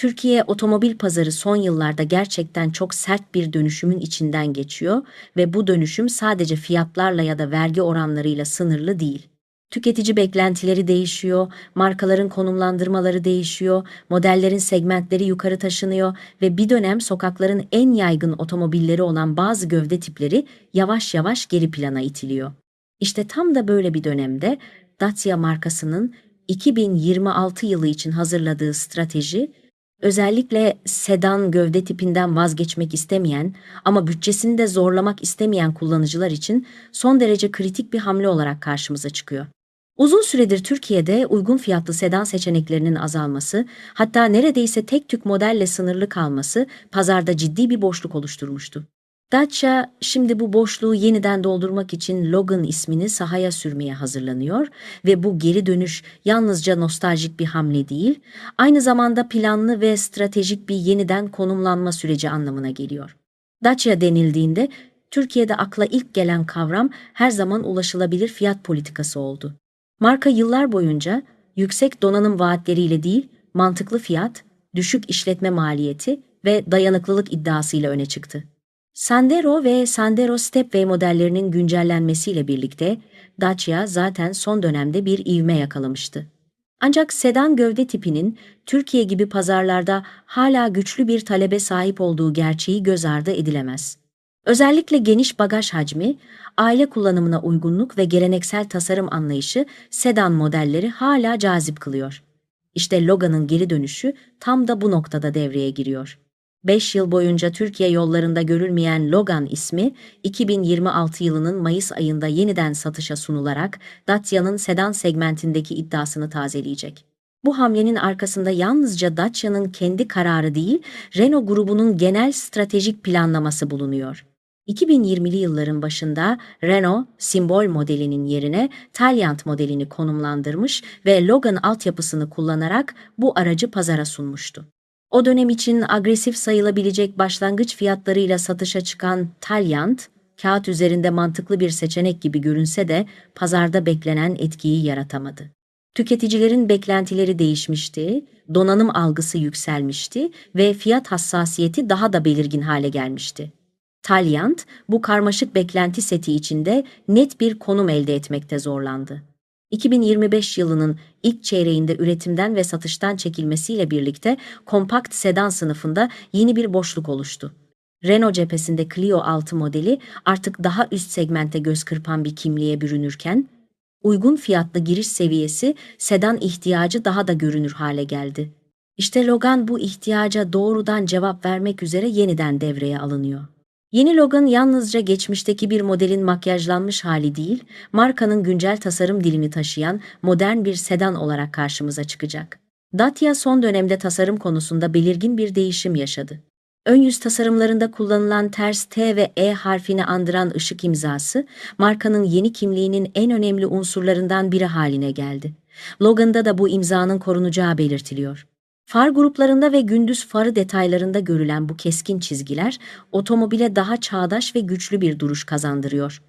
Türkiye otomobil pazarı son yıllarda gerçekten çok sert bir dönüşümün içinden geçiyor ve bu dönüşüm sadece fiyatlarla ya da vergi oranlarıyla sınırlı değil. Tüketici beklentileri değişiyor, markaların konumlandırmaları değişiyor, modellerin segmentleri yukarı taşınıyor ve bir dönem sokakların en yaygın otomobilleri olan bazı gövde tipleri yavaş yavaş geri plana itiliyor. İşte tam da böyle bir dönemde Dacia markasının 2026 yılı için hazırladığı strateji özellikle sedan gövde tipinden vazgeçmek istemeyen ama bütçesini de zorlamak istemeyen kullanıcılar için son derece kritik bir hamle olarak karşımıza çıkıyor. Uzun süredir Türkiye'de uygun fiyatlı sedan seçeneklerinin azalması, hatta neredeyse tek tük modelle sınırlı kalması pazarda ciddi bir boşluk oluşturmuştu. Dacia şimdi bu boşluğu yeniden doldurmak için Logan ismini sahaya sürmeye hazırlanıyor ve bu geri dönüş yalnızca nostaljik bir hamle değil, aynı zamanda planlı ve stratejik bir yeniden konumlanma süreci anlamına geliyor. Dacia denildiğinde Türkiye'de akla ilk gelen kavram her zaman ulaşılabilir fiyat politikası oldu. Marka yıllar boyunca yüksek donanım vaatleriyle değil, mantıklı fiyat, düşük işletme maliyeti ve dayanıklılık iddiasıyla öne çıktı. Sandero ve Sandero Stepway modellerinin güncellenmesiyle birlikte Dacia zaten son dönemde bir ivme yakalamıştı. Ancak sedan gövde tipinin Türkiye gibi pazarlarda hala güçlü bir talebe sahip olduğu gerçeği göz ardı edilemez. Özellikle geniş bagaj hacmi, aile kullanımına uygunluk ve geleneksel tasarım anlayışı sedan modelleri hala cazip kılıyor. İşte Logan'ın geri dönüşü tam da bu noktada devreye giriyor. 5 yıl boyunca Türkiye yollarında görülmeyen Logan ismi 2026 yılının Mayıs ayında yeniden satışa sunularak Dacia'nın sedan segmentindeki iddiasını tazeleyecek. Bu hamlenin arkasında yalnızca Dacia'nın kendi kararı değil, Renault grubunun genel stratejik planlaması bulunuyor. 2020'li yılların başında Renault simbol modelinin yerine Taliant modelini konumlandırmış ve Logan altyapısını kullanarak bu aracı pazara sunmuştu. O dönem için agresif sayılabilecek başlangıç fiyatlarıyla satışa çıkan Taliant, kağıt üzerinde mantıklı bir seçenek gibi görünse de pazarda beklenen etkiyi yaratamadı. Tüketicilerin beklentileri değişmişti, donanım algısı yükselmişti ve fiyat hassasiyeti daha da belirgin hale gelmişti. Talyant bu karmaşık beklenti seti içinde net bir konum elde etmekte zorlandı. 2025 yılının ilk çeyreğinde üretimden ve satıştan çekilmesiyle birlikte kompakt sedan sınıfında yeni bir boşluk oluştu. Renault cephesinde Clio 6 modeli artık daha üst segmente göz kırpan bir kimliğe bürünürken, uygun fiyatlı giriş seviyesi sedan ihtiyacı daha da görünür hale geldi. İşte Logan bu ihtiyaca doğrudan cevap vermek üzere yeniden devreye alınıyor. Yeni Logan yalnızca geçmişteki bir modelin makyajlanmış hali değil, markanın güncel tasarım dilini taşıyan modern bir sedan olarak karşımıza çıkacak. Dacia son dönemde tasarım konusunda belirgin bir değişim yaşadı. Ön yüz tasarımlarında kullanılan ters T ve E harfini andıran ışık imzası, markanın yeni kimliğinin en önemli unsurlarından biri haline geldi. Logan'da da bu imzanın korunacağı belirtiliyor. Far gruplarında ve gündüz farı detaylarında görülen bu keskin çizgiler otomobile daha çağdaş ve güçlü bir duruş kazandırıyor.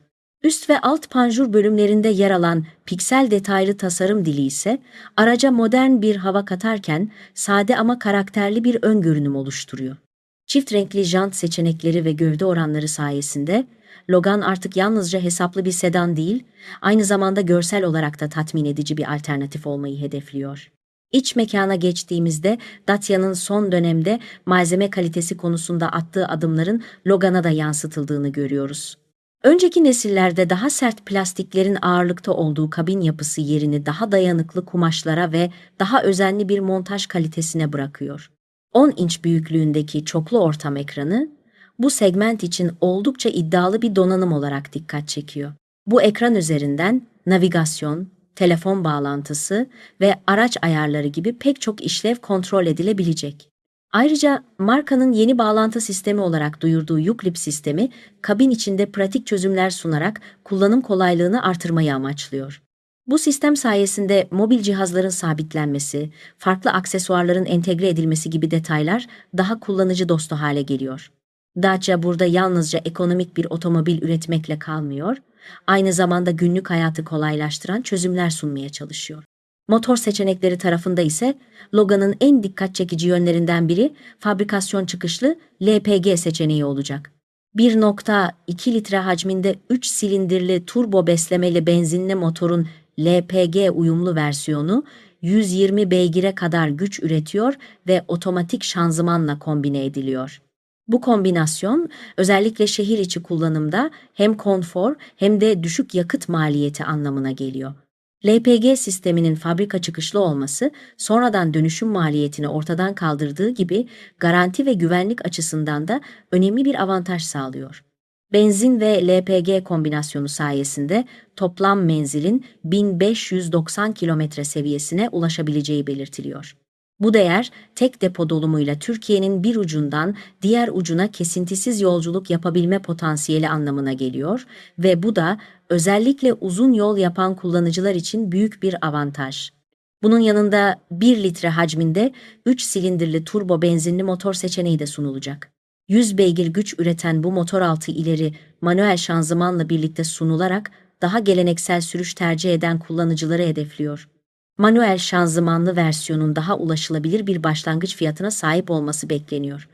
Üst ve alt panjur bölümlerinde yer alan piksel detaylı tasarım dili ise araca modern bir hava katarken sade ama karakterli bir ön görünüm oluşturuyor. Çift renkli jant seçenekleri ve gövde oranları sayesinde Logan artık yalnızca hesaplı bir sedan değil, aynı zamanda görsel olarak da tatmin edici bir alternatif olmayı hedefliyor. İç mekana geçtiğimizde Dacia'nın son dönemde malzeme kalitesi konusunda attığı adımların Logan'a da yansıtıldığını görüyoruz. Önceki nesillerde daha sert plastiklerin ağırlıkta olduğu kabin yapısı yerini daha dayanıklı kumaşlara ve daha özenli bir montaj kalitesine bırakıyor. 10 inç büyüklüğündeki çoklu ortam ekranı bu segment için oldukça iddialı bir donanım olarak dikkat çekiyor. Bu ekran üzerinden navigasyon, telefon bağlantısı ve araç ayarları gibi pek çok işlev kontrol edilebilecek. Ayrıca markanın yeni bağlantı sistemi olarak duyurduğu Uclip sistemi kabin içinde pratik çözümler sunarak kullanım kolaylığını artırmayı amaçlıyor. Bu sistem sayesinde mobil cihazların sabitlenmesi, farklı aksesuarların entegre edilmesi gibi detaylar daha kullanıcı dostu hale geliyor. Dacia burada yalnızca ekonomik bir otomobil üretmekle kalmıyor, aynı zamanda günlük hayatı kolaylaştıran çözümler sunmaya çalışıyor. Motor seçenekleri tarafında ise Logan'ın en dikkat çekici yönlerinden biri fabrikasyon çıkışlı LPG seçeneği olacak. 1.2 litre hacminde 3 silindirli turbo beslemeli benzinli motorun LPG uyumlu versiyonu 120 beygire kadar güç üretiyor ve otomatik şanzımanla kombine ediliyor. Bu kombinasyon özellikle şehir içi kullanımda hem konfor hem de düşük yakıt maliyeti anlamına geliyor. LPG sisteminin fabrika çıkışlı olması sonradan dönüşüm maliyetini ortadan kaldırdığı gibi garanti ve güvenlik açısından da önemli bir avantaj sağlıyor. Benzin ve LPG kombinasyonu sayesinde toplam menzilin 1590 kilometre seviyesine ulaşabileceği belirtiliyor. Bu değer tek depo dolumuyla Türkiye'nin bir ucundan diğer ucuna kesintisiz yolculuk yapabilme potansiyeli anlamına geliyor ve bu da özellikle uzun yol yapan kullanıcılar için büyük bir avantaj. Bunun yanında 1 litre hacminde 3 silindirli turbo benzinli motor seçeneği de sunulacak. 100 beygir güç üreten bu motor altı ileri manuel şanzımanla birlikte sunularak daha geleneksel sürüş tercih eden kullanıcıları hedefliyor manuel şanzımanlı versiyonun daha ulaşılabilir bir başlangıç fiyatına sahip olması bekleniyor.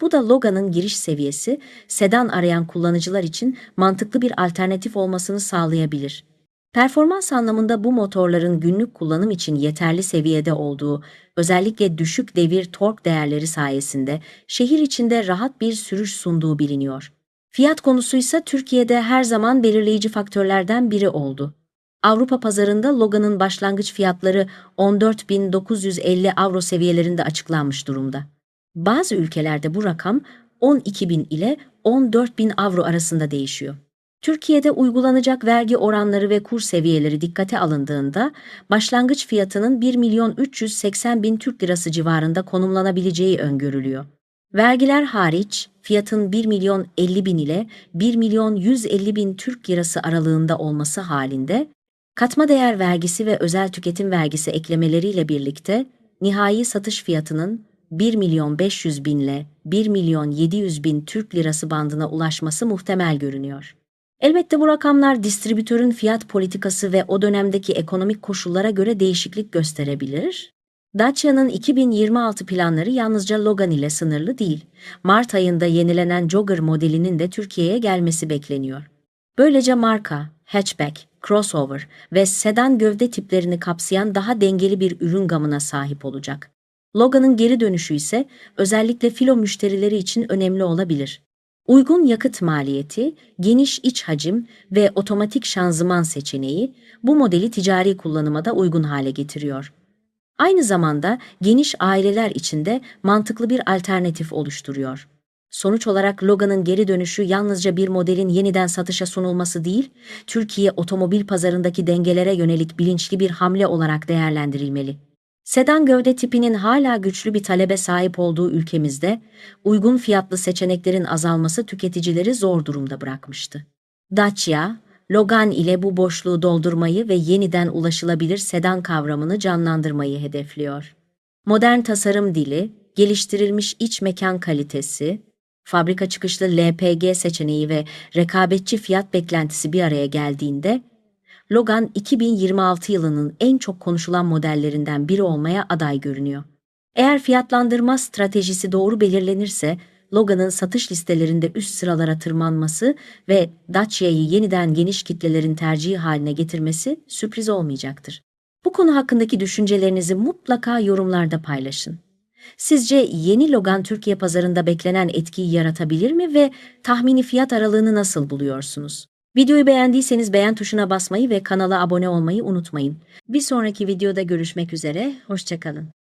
Bu da Logan'ın giriş seviyesi, sedan arayan kullanıcılar için mantıklı bir alternatif olmasını sağlayabilir. Performans anlamında bu motorların günlük kullanım için yeterli seviyede olduğu, özellikle düşük devir tork değerleri sayesinde şehir içinde rahat bir sürüş sunduğu biliniyor. Fiyat konusu ise Türkiye'de her zaman belirleyici faktörlerden biri oldu. Avrupa pazarında Logan'ın başlangıç fiyatları 14.950 avro seviyelerinde açıklanmış durumda. Bazı ülkelerde bu rakam 12.000 ile 14.000 avro arasında değişiyor. Türkiye'de uygulanacak vergi oranları ve kur seviyeleri dikkate alındığında başlangıç fiyatının 1 milyon 380 bin Türk lirası civarında konumlanabileceği öngörülüyor. Vergiler hariç fiyatın 1 milyon 50 bin ile 1 milyon 150 bin Türk lirası aralığında olması halinde Katma değer vergisi ve özel tüketim vergisi eklemeleriyle birlikte nihai satış fiyatının 1 milyon 500 bin ile 1 milyon 700 bin Türk lirası bandına ulaşması muhtemel görünüyor. Elbette bu rakamlar distribütörün fiyat politikası ve o dönemdeki ekonomik koşullara göre değişiklik gösterebilir. Dacia'nın 2026 planları yalnızca Logan ile sınırlı değil. Mart ayında yenilenen Jogger modelinin de Türkiye'ye gelmesi bekleniyor. Böylece marka, hatchback, crossover ve sedan gövde tiplerini kapsayan daha dengeli bir ürün gamına sahip olacak. Logan'ın geri dönüşü ise özellikle filo müşterileri için önemli olabilir. Uygun yakıt maliyeti, geniş iç hacim ve otomatik şanzıman seçeneği bu modeli ticari kullanıma da uygun hale getiriyor. Aynı zamanda geniş aileler için de mantıklı bir alternatif oluşturuyor. Sonuç olarak Logan'ın geri dönüşü yalnızca bir modelin yeniden satışa sunulması değil, Türkiye otomobil pazarındaki dengelere yönelik bilinçli bir hamle olarak değerlendirilmeli. Sedan gövde tipinin hala güçlü bir talebe sahip olduğu ülkemizde, uygun fiyatlı seçeneklerin azalması tüketicileri zor durumda bırakmıştı. Dacia, Logan ile bu boşluğu doldurmayı ve yeniden ulaşılabilir sedan kavramını canlandırmayı hedefliyor. Modern tasarım dili, geliştirilmiş iç mekan kalitesi, fabrika çıkışlı LPG seçeneği ve rekabetçi fiyat beklentisi bir araya geldiğinde, Logan 2026 yılının en çok konuşulan modellerinden biri olmaya aday görünüyor. Eğer fiyatlandırma stratejisi doğru belirlenirse, Logan'ın satış listelerinde üst sıralara tırmanması ve Dacia'yı yeniden geniş kitlelerin tercihi haline getirmesi sürpriz olmayacaktır. Bu konu hakkındaki düşüncelerinizi mutlaka yorumlarda paylaşın. Sizce yeni Logan Türkiye pazarında beklenen etkiyi yaratabilir mi ve tahmini fiyat aralığını nasıl buluyorsunuz? Videoyu beğendiyseniz beğen tuşuna basmayı ve kanala abone olmayı unutmayın. Bir sonraki videoda görüşmek üzere, hoşçakalın.